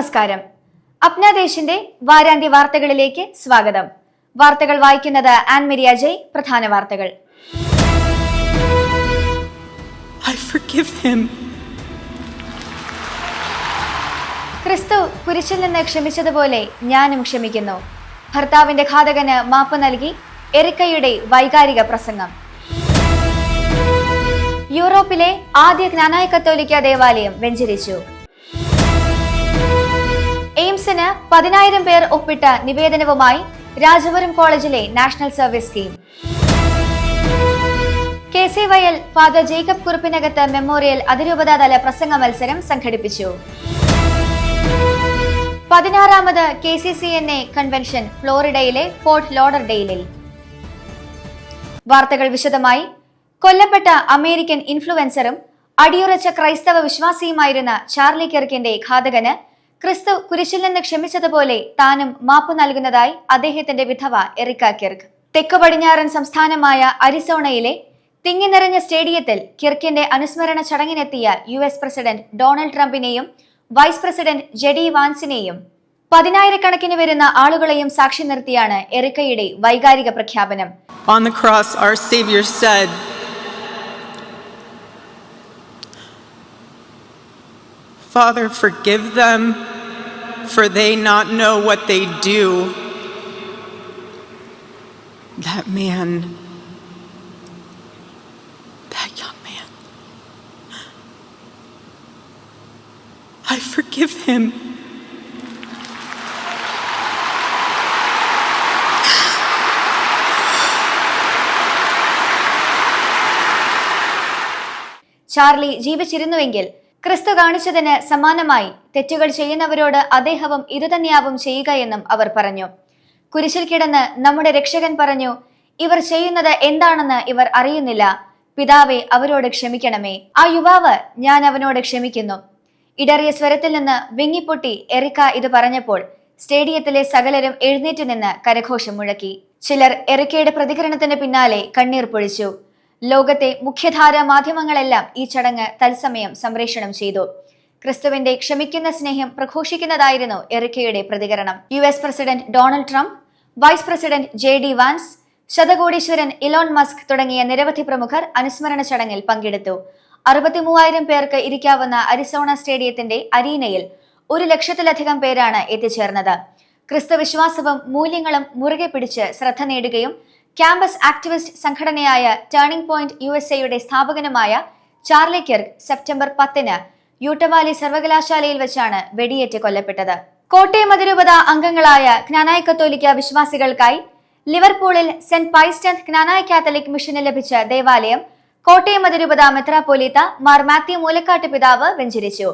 നമസ്കാരം. അപ്നാദേശിന്റെ വാരാന്ത്യ വാർത്തകളിലേക്ക് സ്വാഗതം. വാർത്തകൾ വായിക്കുന്നത് ആൻമരി അജയ് പ്രധാന വാർത്തകൾ. I forgive him. ക്രിസ്തു കുരിശിൽ നിന്ന് ക്ഷമിച്ചതുപോലെ ഞാനും ക്ഷമിക്കുന്നു. ഭർത്താവിന്റെ ഘാതകന് മാപ്പ് നൽകി എറിക്കയുടെ വൈകാരിക പ്രസംഗം. യൂറോപ്പിലെ ആദ്യ ജ്ഞാനായ കത്തോലിക്ക ദേവാലയം വെഞ്ചരിച്ചു. എയിംസിന് പതിനായിരം പേർ ഒപ്പിട്ട നിവേദനവുമായി രാജപുരം കോളേജിലെ national service scheme K C Vayal father Jacob കുറുപ്പിനകത്ത് memorial അതിരൂപതാതല പ്രസംഗ മത്സരം സംഘടിപ്പിച്ചു. പതിനാറാമത് K C C N A convention ഫ്ലോറിഡയിലെ fort ലോഡർഡെയിലിൽ. വാർത്തകൾ വിശദമായി. കൊല്ലപ്പെട്ട അമേരിക്കൻ ഇൻഫ്ലുവൻസറും അടിയുറച്ച ക്രൈസ്തവ വിശ്വാസിയുമായിരുന്ന ചാർലി കെർക്കിന്റെ ഘാതകന് ക്രിസ്തു കുരിശിൽ നിന്ന് ക്ഷമിച്ചതുപോലെ താനും മാപ്പ് നൽകുന്നതായി അദ്ദേഹത്തിന്റെ വിധവ എറിക്ക കിർക്ക് തെക്കു പടിഞ്ഞാറൻ സംസ്ഥാനമായ അരിസോണയിലെ തിങ്ങി നിറഞ്ഞ സ്റ്റേഡിയത്തിൽ കിർക്കിന്റെ അനുസ്മരണ ചടങ്ങിനെത്തിയ യു എസ് പ്രസിഡന്റ് ഡൊണാൾഡ് ട്രംപിനെയും വൈസ് പ്രസിഡന്റ് ജെഡി വാൻസിനെയും പതിനായിരക്കണക്കിന് വരുന്ന ആളുകളെയും സാക്ഷി നിർത്തിയാണ് എറിക്കയുടെ വൈകാരിക പ്രഖ്യാപനം. On the cross, our Savior said, Father, forgive them, for they not know what they do. That man, that young man, I forgive him. Charlie ജീവിച്ചിരുന്നുവെങ്കിൽ ക്രിസ്തു കാണിച്ചതിന് സമാനമായി തെറ്റുകൾ ചെയ്യുന്നവരോട് അദ്ദേഹവും ഇതുതന്നെയാവും ചെയ്യുക എന്നും അവർ പറഞ്ഞു. കുരിശിൽ കിടന്ന് നമ്മുടെ രക്ഷകൻ പറഞ്ഞു ഇവർ ചെയ്യുന്നത് എന്താണെന്ന് ഇവർ അറിയുന്നില്ല. പിതാവെ അവരോട് ക്ഷമിക്കണമേ. ആ യുവാവ് ഞാൻ അവനോട് ക്ഷമിക്കുന്നു. ഇടറിയ സ്വരത്തിൽ നിന്ന് വിങ്ങിപ്പൊട്ടി എറിക്ക ഇത് പറഞ്ഞപ്പോൾ സ്റ്റേഡിയത്തിലെ സകലരും എഴുന്നേറ്റ് നിന്ന് കരഘോഷം മുഴക്കി. ചിലർ എറിക്കയുടെ പ്രതികരണത്തിന് പിന്നാലെ കണ്ണീർ പൊഴിച്ചു. ലോകത്തെ മുഖ്യധാര മാധ്യമങ്ങളെല്ലാം ഈ ചടങ്ങ് തത്സമയം സംപ്രേഷണം ചെയ്തു. ക്രിസ്തുവിന്റെ ക്ഷമിക്കുന്ന സ്നേഹം പ്രഘോഷിക്കുന്നതായിരുന്നു എറിക്കയുടെ പ്രതികരണം. U S president Donald Trump vice president J D Vance ശതകോടീശ്വരൻ Elon Musk തുടങ്ങിയ നിരവധി പ്രമുഖർ അനുസ്മരണ ചടങ്ങിൽ പങ്കെടുത്തു. അറുപത്തിമൂവായിരം പേർക്ക് ഇരിക്കാവുന്ന അരിസോണ സ്റ്റേഡിയത്തിന്റെ അരീനയിൽ ഒരു ലക്ഷത്തിലധികം പേരാണ് എത്തിച്ചേർന്നത്. ക്രിസ്തു വിശ്വാസവും മൂല്യങ്ങളും മുറുകെ പിടിച്ച് ശ്രദ്ധ നേടുകയും ക്യാമ്പസ് ആക്ടിവിസ്റ്റ് സംഘടനയായ ടേണിംഗ് പോയിന്റ് യു എസ് എയുടെ സ്ഥാപകനുമായ ചാർലി കിർക്ക് സെപ്റ്റംബർ പത്തിന് യൂട്ടവാലി സർവകലാശാലയിൽ വെച്ചാണ് വെടിയേറ്റ് കൊല്ലപ്പെട്ടത്. കോട്ടയം അതിരൂപത അംഗങ്ങളായ ജ്ഞാനായ കത്തോലിക്ക വിശ്വാസികൾക്കായി ലിവർപൂളിൽ സെന്റ് പൈസ്റ്റന്റ് ജ്ഞാനായ കാത്തലിക് മിഷന് ലഭിച്ച ദേവാലയം കോട്ടയം അതിരൂപത മെത്രാപോലീത്ത മാർ മാത്യു മൂലക്കാട്ട് പിതാവ് വെഞ്ചരിച്ചു.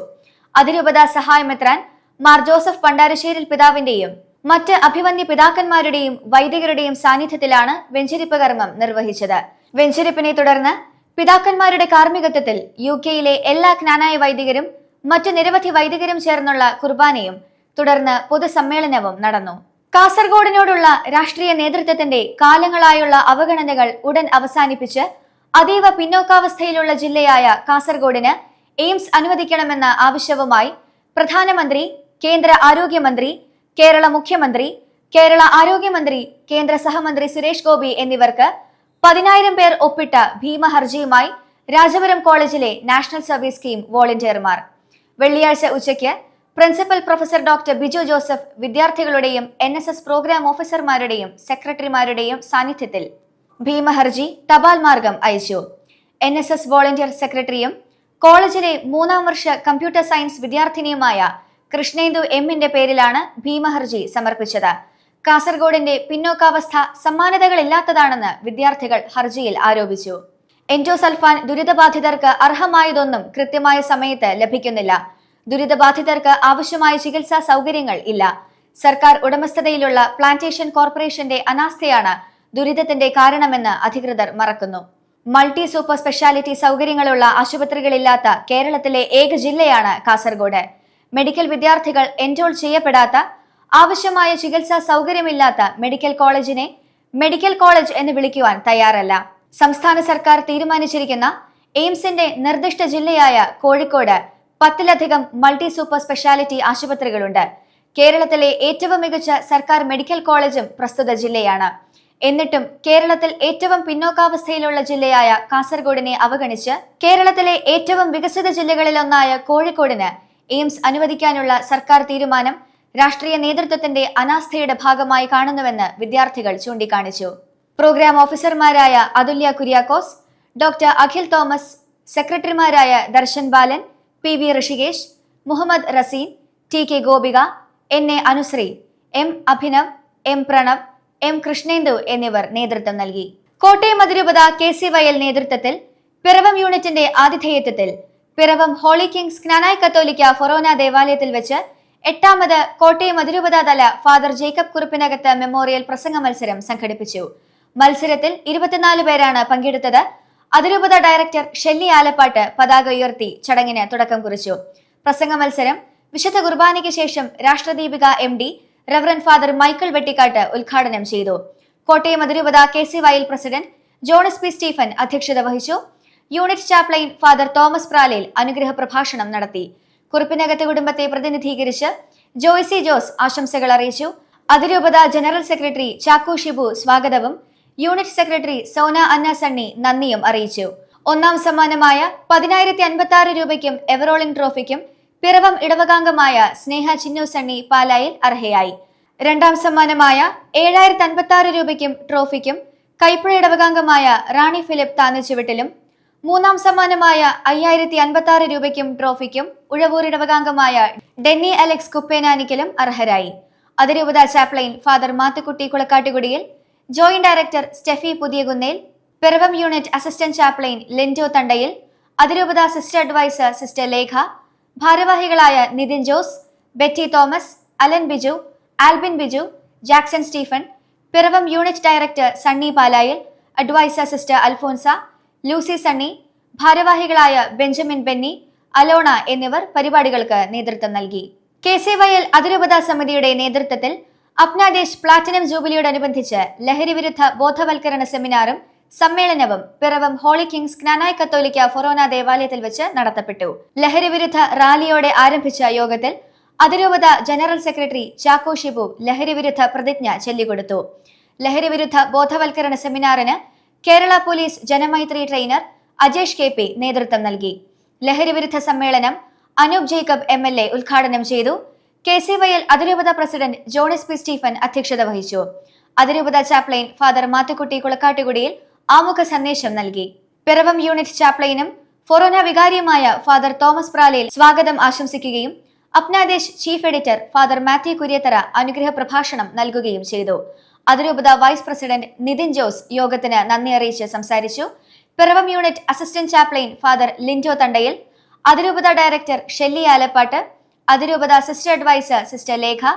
അതിരൂപത സഹായമെത്രാൻ മാർ ജോസഫ് പണ്ടാരശ്ശേരിൽ പിതാവിന്റെയും മറ്റ് അഭിമന്യ പിതാക്കന്മാരുടെയും വൈദികരുടെയും സാന്നിധ്യത്തിലാണ് വെഞ്ചരിപ്പ് കർമ്മം നിർവഹിച്ചത്. വെഞ്ചരിപ്പിനെ തുടർന്ന് പിതാക്കന്മാരുടെ കാർമ്മികത്വത്തിൽ യു കെയിലെ എല്ലാ ജ്ഞാനായ വൈദികരും മറ്റു നിരവധി വൈദികരും ചേർന്നുള്ള കുർബാനയും തുടർന്ന് പൊതുസമ്മേളനവും നടന്നു. കാസർഗോഡിനോടുള്ള രാഷ്ട്രീയ നേതൃത്വത്തിന്റെ കാലങ്ങളായുള്ള അവഗണനകൾ ഉടൻ അവസാനിപ്പിച്ച് അതീവ പിന്നോക്കാവസ്ഥയിലുള്ള ജില്ലയായ കാസർഗോഡിന് എയിംസ് അനുവദിക്കണമെന്ന ആവശ്യവുമായി പ്രധാനമന്ത്രി കേന്ദ്ര ആരോഗ്യമന്ത്രി കേരള മുഖ്യമന്ത്രി കേരള ആരോഗ്യമന്ത്രി കേന്ദ്ര സഹമന്ത്രി സുരേഷ് ഗോപി എന്നിവർക്ക് പതിനായിരം പേർ ഒപ്പിട്ട ഭീമ ഹർജിയുമായി രാജപുരം കോളേജിലെ നാഷണൽ സർവീസ് സ്കീം വോളണ്ടിയർമാർ. വെള്ളിയാഴ്ച ഉച്ചയ്ക്ക് principal professor doctor Biju Joseph വിദ്യാർത്ഥികളുടെയും എൻ എസ് എസ് പ്രോഗ്രാം ഓഫീസർമാരുടെയും സെക്രട്ടറിമാരുടെയും സാന്നിധ്യത്തിൽ ഭീമഹർജി തപാൽ മാർഗം അയച്ചു. എൻ എസ് എസ് വോളണ്ടിയർ സെക്രട്ടറിയും കോളേജിലെ മൂന്നാം വർഷ കമ്പ്യൂട്ടർ സയൻസ് വിദ്യാർത്ഥിനിയുമായ കൃഷ്ണേന്ദു എമ്മിന്റെ പേരിലാണ് ഭീമഹർജി സമർപ്പിച്ചത്. കാസർഗോഡിന്റെ പിന്നോക്കാവസ്ഥ സമാനതകളില്ലാത്തതാണെന്ന് വിദ്യാർത്ഥികൾ ഹർജിയിൽ ആരോപിച്ചു. എൻഡോസൾഫാൻ ദുരിതബാധിതർക്ക് അർഹമായതൊന്നും കൃത്യമായ സമയത്ത് ലഭിക്കുന്നില്ല. ദുരിതബാധിതർക്ക് ആവശ്യമായ ചികിത്സാ സൗകര്യങ്ങൾ ഇല്ല. സർക്കാർ ഉടമസ്ഥതയിലുള്ള പ്ലാന്റേഷൻ കോർപ്പറേഷന്റെ അനാസ്ഥയാണ് ദുരിതത്തിന്റെ കാരണമെന്ന് അധികൃതർ മറക്കുന്നു. മൾട്ടി സൂപ്പർ സ്പെഷ്യാലിറ്റി സൗകര്യങ്ങളുള്ള ആശുപത്രികളില്ലാത്ത കേരളത്തിലെ ഏക ജില്ലയാണ് കാസർഗോഡ്. മെഡിക്കൽ വിദ്യാർത്ഥികൾ എൻറോൾ ചെയ്യപ്പെടാത്ത ആവശ്യമായ ചികിത്സാ സൗകര്യമില്ലാത്ത മെഡിക്കൽ കോളേജിനെ മെഡിക്കൽ കോളേജ് എന്ന് വിളിക്കുവാൻ തയ്യാറല്ല. സംസ്ഥാന സർക്കാർ തീരുമാനിച്ചിരിക്കുന്ന എയിംസിന്റെ നിർദ്ദിഷ്ട ജില്ലയായ കോഴിക്കോട് പത്തിലധികം മൾട്ടി സൂപ്പർ സ്പെഷ്യാലിറ്റി ആശുപത്രികളുണ്ട്. കേരളത്തിലെ ഏറ്റവും മികച്ച സർക്കാർ മെഡിക്കൽ കോളേജും പ്രസ്തുത ജില്ലയാണ്. എന്നിട്ടും കേരളത്തിൽ ഏറ്റവും പിന്നോക്കാവസ്ഥയിലുള്ള ജില്ലയായ കാസർഗോഡിനെ അവഗണിച്ച് കേരളത്തിലെ ഏറ്റവും വികസിത ജില്ലകളിലൊന്നായ കോഴിക്കോടിന് എയിംസ് അനുവദിക്കാനുള്ള സർക്കാർ തീരുമാനം രാഷ്ട്രീയ നേതൃത്വത്തിന്റെ അനാസ്ഥയുടെ ഭാഗമായി കാണുന്നുവെന്ന് വിദ്യാർത്ഥികൾ ചൂണ്ടിക്കാണിച്ചു. പ്രോഗ്രാം ഓഫീസർമാരായ അതുല്യ കുര്യാക്കോസ് ഡോക്ടർ അഖിൽ തോമസ് സെക്രട്ടറിമാരായ Darshan Balan P V Rishikesh Muhammad Raseen T K Gopika N A Anusree M Abhinav M Pranav M Krishnendu എന്നിവർ നേതൃത്വം നൽകി. കോട്ടയം അതിരൂപത കെ സി വയൽ നേതൃത്വത്തിൽ പിറവം യൂണിറ്റിന്റെ ആതിഥേയത്വത്തിൽ പിറവം ഹോളി കിങ്സ് ജ്ഞാനായ കത്തോലിക്ക ഫൊറോന ദേവാലയത്തിൽ വെച്ച് എട്ടാമത് കോട്ടയം അതിരൂപതാതല ഫാദർ ജേക്കബ് കുറുപ്പിനകത്ത് മെമ്മോറിയൽ പ്രസംഗ മത്സരം സംഘടിപ്പിച്ചു. മത്സരത്തിൽ ഇരുപത്തിനാല് പേരാണ് പങ്കെടുത്തത്. അതിരൂപത ഡയറക്ടർ ഷെല്ലി ആലപ്പാട്ട് പതാക ഉയർത്തി ചടങ്ങിന് തുടക്കം കുറിച്ചു. പ്രസംഗ മത്സരം വിശുദ്ധ കുർബാനയ്ക്ക് ശേഷം Rashtradeepika M D reverend father Michael Vettikattu ഉദ്ഘാടനം ചെയ്തു. കോട്ടയം അതിരൂപത കെ സി വയൽ പ്രസിഡന്റ് ജോണസ് പി സ്റ്റീഫൻ അധ്യക്ഷത വഹിച്ചു. Unit chaplain father Thomas Pralayil അനുഗ്രഹ പ്രഭാഷണം നടത്തി. കുറുപ്പിനകത്ത് കുടുംബത്തെ പ്രതിനിധീകരിച്ച് ജോയ്സി ജോസ് ആശംസകൾ അറിയിച്ചു. അതിരൂപത ജനറൽ സെക്രട്ടറി ചാക്കു ഷിബു സ്വാഗതവും. യൂണിറ്റ് സെക്രട്ടറി സോന അന്ന സണ്ണി നന്ദിയും അറിയിച്ചു. ഒന്നാം സമ്മാനമായ പതിനായിരത്തി അൻപത്തി ആറ് രൂപയ്ക്കും എവറോളിംഗ് ട്രോഫിക്കും പിറവം ഇടവകാംഗമായ സ്നേഹ ചിന്നു സണ്ണി പാലായിൽ അർഹയായി. രണ്ടാം സമ്മാനമായ ഏഴായിരത്തി അൻപത്തി ആറ് രൂപയ്ക്കും ട്രോഫിക്കും കൈപ്പുഴ ഇടവകാംഗമായ റാണി ഫിലിപ്പ് താന്നിച്ചുവിട്ടിലും മൂന്നാം സമ്മാനമായ അയ്യായിരത്തി അൻപത്തി ആറ് രൂപയ്ക്കും ട്രോഫിക്കും ഉഴവൂർ ഇടവകാംഗമായ ഡെന്നി അലക്സ് കുപ്പേനാനിക്കലും അർഹരായി. അതിരൂപത chaplain father Mathukutty Kulakattukudiyil joint director Steffi Puthiyakunnel Piravom unit assistant chaplain Lenjo Thandayil അതിരൂപത സിസ്റ്റർ അഡ്വൈസർ സിസ്റ്റർ ലേഖ ഭാരവാഹികളായ Nithin Jose Betty Thomas Alan Biju Albin Biju Jackson Stephen Piravom unit director Sunny Palayil adviser sister Alphonsa Lucy Sunny ഭാരവാഹികളായ Benjamin Benny Alona എന്നിവർ പരിപാടികൾക്ക് നേതൃത്വം നൽകി. K C വയൽ അതിരൂപത സമിതിയുടെ നേതൃത്വത്തിൽ അപ്നാദേശ് പ്ലാറ്റിനം ജൂബിലിയോടനുബന്ധിച്ച് ലഹരി വിരുദ്ധ ബോധവൽക്കരണ സെമിനാറും സമ്മേളനവും പിറവം ഹോളി കിങ്സ് ക്നാനായ് കത്തോലിക്ക ഫൊറോന ദേവാലയത്തിൽ വെച്ച് നടത്തപ്പെട്ടു. ലഹരി വിരുദ്ധ റാലിയോടെ ആരംഭിച്ച യോഗത്തിൽ അതിരൂപത ജനറൽ സെക്രട്ടറി ചാക്കോ ഷിബു ലഹരി വിരുദ്ധ പ്രതിജ്ഞ ചൊല്ലിക്കൊടുത്തു. ലഹരി വിരുദ്ധ ബോധവൽക്കരണ സെമിനാറിന് Kerala police Janamaithri trainer Ajesh K P നേതൃത്വം നൽകി. ലഹരി വിരുദ്ധ സമ്മേളനം Anoop Jacob M L A ഉദ്ഘാടനം ചെയ്തു. കെ സി വയൽ അതിരൂപത പ്രസിഡന്റ് ജോണിസ് പി സ്റ്റീഫൻ അധ്യക്ഷത വഹിച്ചു. അതിരൂപത ചാപ്ലൈൻ ഫാദർ മാത്തുക്കുട്ടി കുളക്കാട്ടുകുടിയിൽ ആമുഖ സന്ദേശം നൽകി. പിറവം യൂണിറ്റ് ചാപ്ലൈനും ഫൊറോന വികാരിയുമായ ഫാദർ തോമസ് പ്രാലയിൽ സ്വാഗതം ആശംസിക്കുകയും Apnadesh chief editor father Mathew Kuriathara അനുഗ്രഹ പ്രഭാഷണം നൽകുകയും ചെയ്തു. അതിരൂപത വൈസ് പ്രസിഡന്റ് നിതിൻ ജോസ് യോഗത്തിന് നന്ദി അറിയിച്ച് സംസാരിച്ചു. Piravom unit assistant chaplain father Lindo Thandayil അതിരൂപത ഡയറക്ടർ ഷെല്ലി ആലപ്പാട്ട് അതിരൂപത sister adviser sister Lekha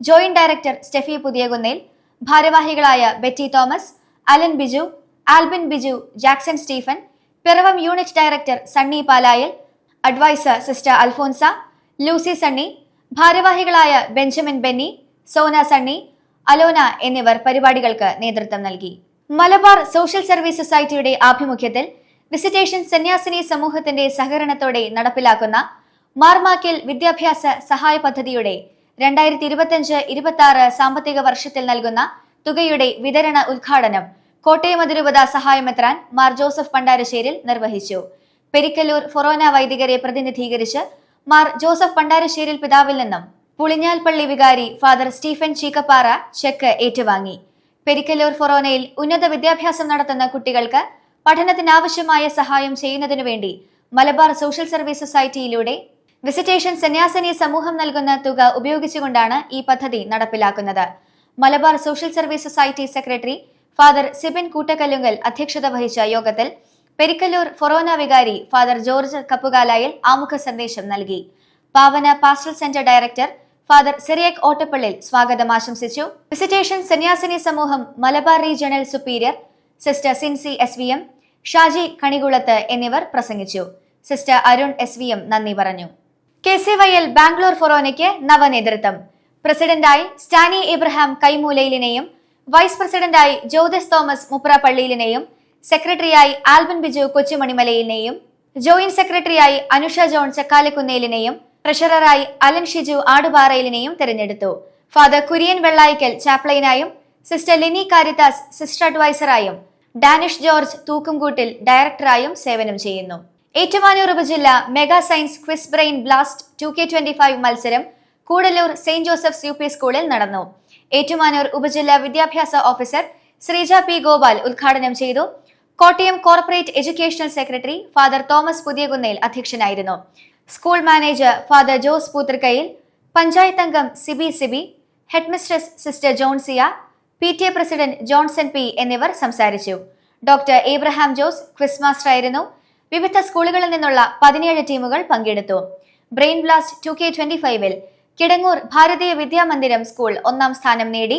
joint director Steffi Puthiyakunnel ഭാരവാഹികളായ Betty Thomas Alan Biju Albin Biju Jackson Stephen Piravom unit director Sunny Palayil adviser sister Alphonsa Lucy Sunny ഭാരവാഹികളായ Benjamin Benny Sona Sunny Alona എന്നിവർ പരിപാടികൾക്ക് നേതൃത്വം നൽകി. Malabar social service സൊസൈറ്റിയുടെ ആഭിമുഖ്യത്തിൽ visitation സന്യാസിനി സമൂഹത്തിന്റെ സഹകരണത്തോടെ നടപ്പിലാക്കുന്ന മാർമാക്കിൽ വിദ്യാഭ്യാസ സഹായ പദ്ധതിയുടെ രണ്ടായിരത്തി ഇരുപത്തിയഞ്ച് ഇരുപത്തി ആറ് സാമ്പത്തിക വർഷത്തിൽ നൽകുന്ന തുകയുടെ വിതരണ ഉദ്ഘാടനം കോട്ടയം അതിരൂപത സഹായമെത്രാൻ മാർ ജോസഫ് പണ്ടാരശ്ശേരിൽ നിർവഹിച്ചു. പെരിക്കല്ലൂർ ഫൊറോന വൈദികരെ പ്രതിനിധീകരിച്ച് മാർ ജോസഫ് പണ്ടാരശ്ശേരിൽ പിതാവിൽ നിന്നും പുളിഞ്ഞാൽ പള്ളി വികാരി ഫാദർ സ്റ്റീഫൻ ചീക്കപ്പാറ ചെക്ക് ഏറ്റുവാങ്ങി. പെരിക്കല്ലൂർ ഫൊറോനയിൽ ഉന്നത വിദ്യാഭ്യാസം നടത്തുന്ന കുട്ടികൾക്ക് പഠനത്തിനാവശ്യമായ സഹായം ചെയ്യുന്നതിനു വേണ്ടി മലബാർ സോഷ്യൽ സർവീസ് സൊസൈറ്റിയിലൂടെ വിസിറ്റേഷൻ സന്യാസിനി സമൂഹം നൽകുന്ന തുക ഉപയോഗിച്ചുകൊണ്ടാണ് ഈ പദ്ധതി നടപ്പിലാക്കുന്നത്. Malabar social service society secretary father Sibin Koottakallunkal അധ്യക്ഷത വഹിച്ച യോഗത്തിൽ പെരിക്കല്ലൂർ ഫൊറോന വികാരി ഫാദർ ജോർജ് കപ്പുകാലായിൽ ആമുഖ സന്ദേശം നൽകി. Pavana pastoral centre director father Cyriac Ottappallil സ്വാഗതം ആശംസിച്ചു. വിസിറ്റേഷൻ സന്യാസിനി സമൂഹം Malabar regional superior sister Sincy S V M Shaji Kanikulath എന്നിവർ പ്രസംഗിച്ചു. Sister Arun S V M നന്ദി പറഞ്ഞു. K C Y L Bangalore ഫൊറോനയ്ക്ക് നവനേതൃത്വം. പ്രസിഡന്റായി സ്റ്റാനി ഇബ്രഹാം കൈമൂലയിലിനെയും വൈസ് പ്രസിഡന്റായി ജ്യോതിസ് തോമസ് മുപ്ര പള്ളിയിലിനെയും സെക്രട്ടറിയായി ആൽബൻ ബിജു കൊച്ചുമണിമലയിലിനെയും ജോയിന്റ് സെക്രട്ടറിയായി അനുഷ ജോൺ ചക്കാലക്കുന്നേലിനെയും ട്രഷററായി അലൻ ഷിജു ആടുപാറയിലിനെയും തെരഞ്ഞെടുത്തു. ഫാദർ കുര്യൻ വെള്ളായിക്കൽ ചാപ്ലൈനായും സിസ്റ്റർ ലിനി കാരിതാസ് സിസ്റ്റർ അഡ്വൈസറായും ഡാനിഷ് ജോർജ് തൂക്കുംകൂട്ടിൽ ഡയറക്ടറായും സേവനം ചെയ്യുന്നു. ഏറ്റുമാനൂർ ഉപജില്ല mega science quiz brain blast two K twenty five മത്സരം Koodalloor saint Joseph's U P സ്കൂളിൽ നടന്നു. ഏറ്റുമാനൂർ ഉപജില്ലാ വിദ്യാഭ്യാസ ഓഫീസർ ശ്രീജ പി ഗോപാൽ ഉദ്ഘാടനം ചെയ്തു. Kottayam corporate educational secretary father Thomas Puthiyakunnel അധ്യക്ഷനായിരുന്നു. School manager father Jose Poothrikkayil panchayat അംഗം Siby Siby headmistress sister Johnsia P T A president Johnson P എന്നിവർ സംസാരിച്ചു. Doctor Abraham Jose quiz master ആയിരുന്നു. വിവിധ സ്കൂളുകളിൽ നിന്നുള്ള പതിനേഴ് ടീമുകൾ പങ്കെടുത്തു. Brain blast two K twenty ഫൈവിൽ കിടങ്ങൂർ ഭാരതീയ വിദ്യാമന്ദിരം സ്കൂൾ ഒന്നാം സ്ഥാനം നേടി.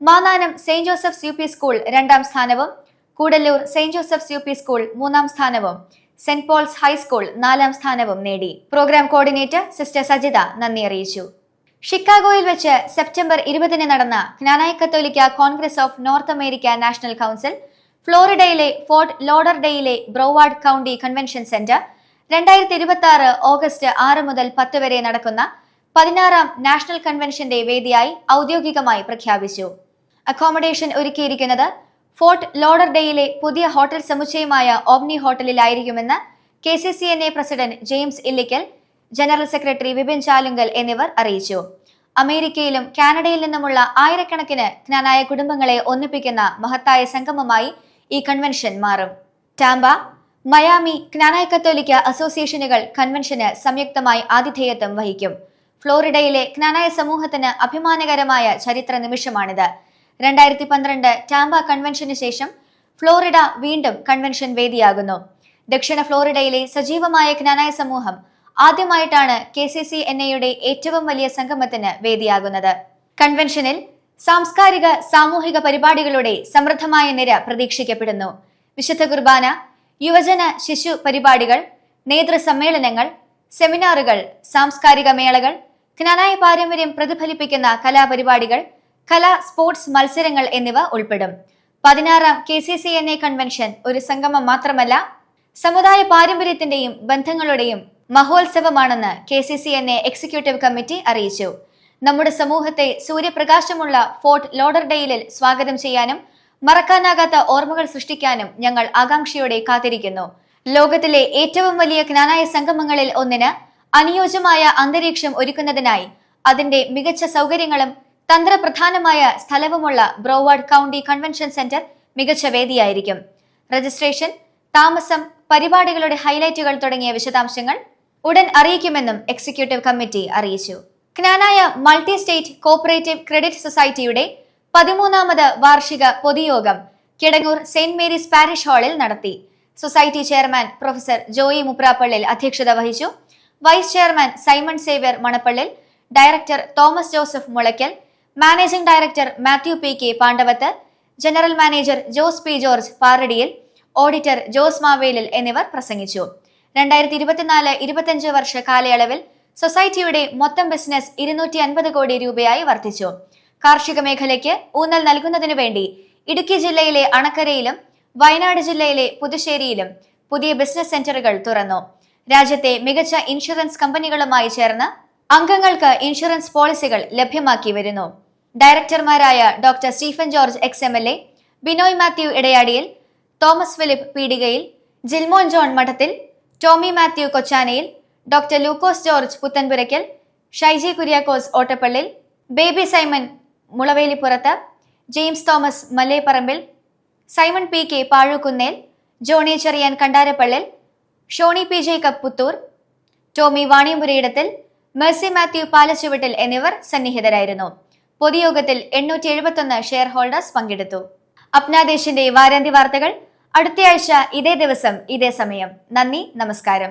Mannanam saint Joseph's U school രണ്ടാം സ്ഥാനവും Koodalloor saint Joseph's U P school മൂന്നാം സ്ഥാനവും സെന്റ് പോൾസ് ഹൈസ്കൂൾ നാലാം സ്ഥാനവും നേടി. പ്രോഗ്രാം കോർഡിനേറ്റർ സിസ്റ്റർ സജിത നന്ദി അറിയിച്ചു. ഷിക്കാഗോയിൽ വെച്ച് സെപ്റ്റംബർ ഇരുപതിന് നടന്ന ജ്ഞാനായ കത്തോലിക്ക Congress of North America National Council ഫ്ലോറിഡയിലെ Fort ലോഡർഡെയിലെ ബ്രോവാർഡ് കൗണ്ടി കൺവെൻഷൻ സെന്റർ രണ്ടായിരത്തി ഇരുപത്തി ആറ് ഓഗസ്റ്റ് ആറ് മുതൽ പത്ത് വരെ നടക്കുന്ന പതിനാറാം നാഷണൽ കൺവെൻഷന്റെ വേദിയായി ഔദ്യോഗികമായി പ്രഖ്യാപിച്ചു. അക്കോമഡേഷൻ ഒരുക്കിയിരിക്കുന്നത് ഫോർട്ട് ലോഡർഡെയിലെ പുതിയ ഹോട്ടൽ സമുച്ചയമായ Omni ഹോട്ടലിലായിരിക്കുമെന്ന് K C C N A president James Illikkal general secretary Vipin Chalunkal എന്നിവർ അറിയിച്ചു. അമേരിക്കയിലും കാനഡയിൽ നിന്നുമുള്ള ആയിരക്കണക്കിന് ജ്ഞാനായ കുടുംബങ്ങളെ ഒന്നിപ്പിക്കുന്ന മഹത്തായ സംഗമമായി ഈ കൺവെൻഷൻ മാറും. ടാമ്പ മയാമി ജ്ഞാനായ കത്തോലിക്ക അസോസിയേഷനുകൾ കൺവെൻഷന് സംയുക്തമായി ആതിഥേയത്വം വഹിക്കും. ഫ്ലോറിഡയിലെ ജ്ഞാനായ സമൂഹത്തിന് അഭിമാനകരമായ ചരിത്ര നിമിഷമാണിത്. രണ്ടായിരത്തി പന്ത്രണ്ട് ടാമ്പ കൺവെൻഷന് ശേഷം ഫ്ലോറിഡ വീണ്ടും കൺവെൻഷൻ വേദിയാകുന്നു. ദക്ഷിണ ഫ്ലോറിഡയിലെ സജീവമായ ജ്ഞാനായ സമൂഹം ആദ്യമായിട്ടാണ് കെ സി സി എൻ എയുടെ ഏറ്റവും വലിയ സംഗമത്തിന് വേദിയാകുന്നത്. കൺവെൻഷനിൽ സാംസ്കാരിക സാമൂഹിക പരിപാടികളുടെ സമൃദ്ധമായ നിര പ്രതീക്ഷിക്കപ്പെടുന്നു. വിശുദ്ധ കുർബാന യുവജന ശിശു പരിപാടികൾ നേതൃസമ്മേളനങ്ങൾ സെമിനാറുകൾ സാംസ്കാരിക മേളകൾ ജ്ഞാനായ പാരമ്പര്യം പ്രതിഫലിപ്പിക്കുന്ന കലാപരിപാടികൾ കലാ സ്പോർട്സ് മത്സരങ്ങൾ എന്നിവ ഉൾപ്പെടും. പതിനാറാം K C C N A convention ഒരു സംഗമം മാത്രമല്ല സമുദായ പാരമ്പര്യത്തിന്റെയും ബന്ധങ്ങളുടെയും മഹോത്സവമാണെന്ന് K C C N A executive committee അറിയിച്ചു. നമ്മുടെ സമൂഹത്തെ സൂര്യപ്രകാശമുള്ള ഫോർട്ട് ലോഡർഡെയിലിൽ സ്വാഗതം ചെയ്യാനും മറക്കാനാകാത്ത ഓർമ്മകൾ സൃഷ്ടിക്കാനും ഞങ്ങൾ ആകാംക്ഷയോടെ കാത്തിരിക്കുന്നു. ലോകത്തിലെ ഏറ്റവും വലിയ ജ്ഞാനായ സംഗമങ്ങളിൽ ഒന്നിന് അനുയോജ്യമായ അന്തരീക്ഷം ഒരുക്കുന്നതിനായി അതിന്റെ മികച്ച സൗകര്യങ്ങളും തന്ത്രപ്രധാനമായ സ്ഥലവുമുള്ള ബ്രോവാർഡ് കൗണ്ടി കൺവെൻഷൻ സെന്റർ മികച്ച വേദിയായിരിക്കും. രജിസ്ട്രേഷൻ താമസം പരിപാടികളുടെ ഹൈലൈറ്റുകൾ തുടങ്ങിയ വിശദാംശങ്ങൾ ഉടൻ അറിയിക്കുമെന്നും എക്സിക്യൂട്ടീവ് കമ്മിറ്റി അറിയിച്ചു. Knanaya multi state cooperative credit സൊസൈറ്റിയുടെ പതിമൂന്നാമത് വാർഷിക പൊതുയോഗം കിടങ്ങൂർ സെന്റ് മേരീസ് പാരിഷ് ഹാളിൽ നടത്തി. Society chairman professor Joy Muprappallil അധ്യക്ഷത വഹിച്ചു. Vice chairman Simon Xavier Manappallil director Thomas Joseph Mulaykkal managing director Mathew P K Pandavath general manager Jose P George Paradiyil auditor Jose Mavelil എന്നിവർ പ്രസംഗിച്ചു. രണ്ടായിരത്തി ഇരുപത്തിനാല് ഇരുപത്തിയഞ്ച് വർഷ കാലയളവിൽ സൊസൈറ്റിയുടെ മൊത്തം ബിസിനസ് ഇരുന്നൂറ്റി അൻപത് കോടി രൂപയായി വർദ്ധിച്ചു. കാർഷിക മേഖലയ്ക്ക് ഊന്നൽ നൽകുന്നതിനു വേണ്ടി ഇടുക്കി ജില്ലയിലെ അണക്കരയിലും വയനാട് ജില്ലയിലെ പുതുശ്ശേരിയിലും പുതിയ ബിസിനസ് സെന്ററുകൾ തുറന്നു. രാജ്യത്തെ മികച്ച ഇൻഷുറൻസ് കമ്പനികളുമായി ചേർന്ന് അംഗങ്ങൾക്ക് ഇൻഷുറൻസ് പോളിസികൾ ലഭ്യമാക്കി വരുന്നു. ഡയറക്ടർമാരായ doctor Stephen George ex M L A Binoy Mathew Idayadiyil Thomas Philip Peedikayil Jilmon John Madathil Tommy Mathew Kochanayil doctor Lukose George Puthenpurackal Shaiji Kuriakose Ottappallil Baby Simon Mulavelippurath James Thomas Malleparambil Simon P K Pazhukunnel Johnny Cherian Kandarappallil Shoni P Jacob Puthoor Tommy Vaniyampurayidathil Mercy Mathew Palachuvattil എന്നിവർ സന്നിഹിതരായിരുന്നു. പൊതുയോഗത്തിൽ എണ്ണൂറ്റി എഴുപത്തൊന്ന് share holders പങ്കെടുത്തു അപ്നാദേശിന്റെ വാരാന്ത്യ വാർത്തകൾ അടുത്തയാഴ്ച ഇതേ ദിവസം ഇതേ സമയം. നന്ദി നമസ്കാരം.